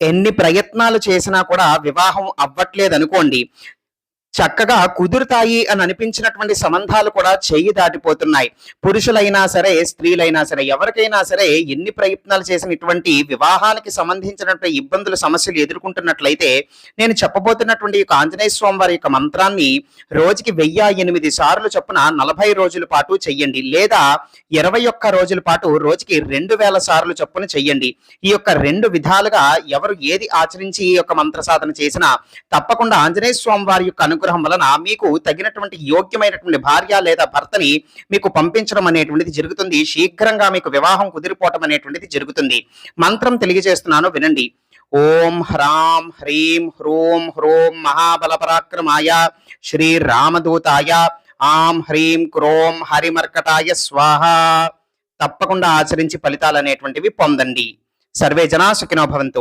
ఎన్ని ప్రయత్నాలు చేసినా కూడా వివాహం అవ్వట్లేదు అనుకోండి చక్కగా కుదురుతాయి అని అనిపించినటువంటి సంబంధాలు కూడా చెయ్యి దాటిపోతున్నాయి. పురుషులైనా సరే స్త్రీలైనా సరే ఎవరికైనా సరే ఎన్ని ప్రయత్నాలు చేసిన ఇటువంటి వివాహానికి సంబంధించినటువంటి ఇబ్బందులు సమస్యలు ఎదుర్కొంటున్నట్లయితే నేను చెప్పబోతున్నటువంటి యొక్క ఆంజనేయ స్వామి వారి యొక్క మంత్రాన్ని రోజుకి వెయ్యి ఎనిమిది సార్లు చొప్పున నలభై రోజుల పాటు చెయ్యండి. లేదా ఇరవై ఒక్క రోజుల పాటు రోజుకి రెండు వేల సార్లు చొప్పున చెయ్యండి. ఈ యొక్క రెండు విధాలుగా ఎవరు ఏది ఆచరించి ఈ యొక్క మంత్ర సాధన చేసినా తప్పకుండా ఆంజనేయ స్వామి వారి యొక్క అనుగ్రహం వలన మీకు తగినటువంటి యోగ్యమైనటువంటి భార్య లేదా భర్తని మీకు పంపించడం అనేటువంటిది జరుగుతుంది. శీఘ్రంగా మీకు వివాహం కుదిరిపోవటం అనేటువంటిది జరుగుతుంది. మంత్రం తెలియజేస్తున్నాను వినండి. ఓం హ్రాం హ్రీం హ్రూం హ్రూం మహాబల పరాక్రమాయ శ్రీ రామదూతాయ ఆం హ్రీం క్రోం హరిమర్కటాయ స్వాహ. తప్పకుండా ఆచరించి ఫలితాలు అనేటువంటివి పొందండి. సర్వే జనా సుఖినో భవంతు.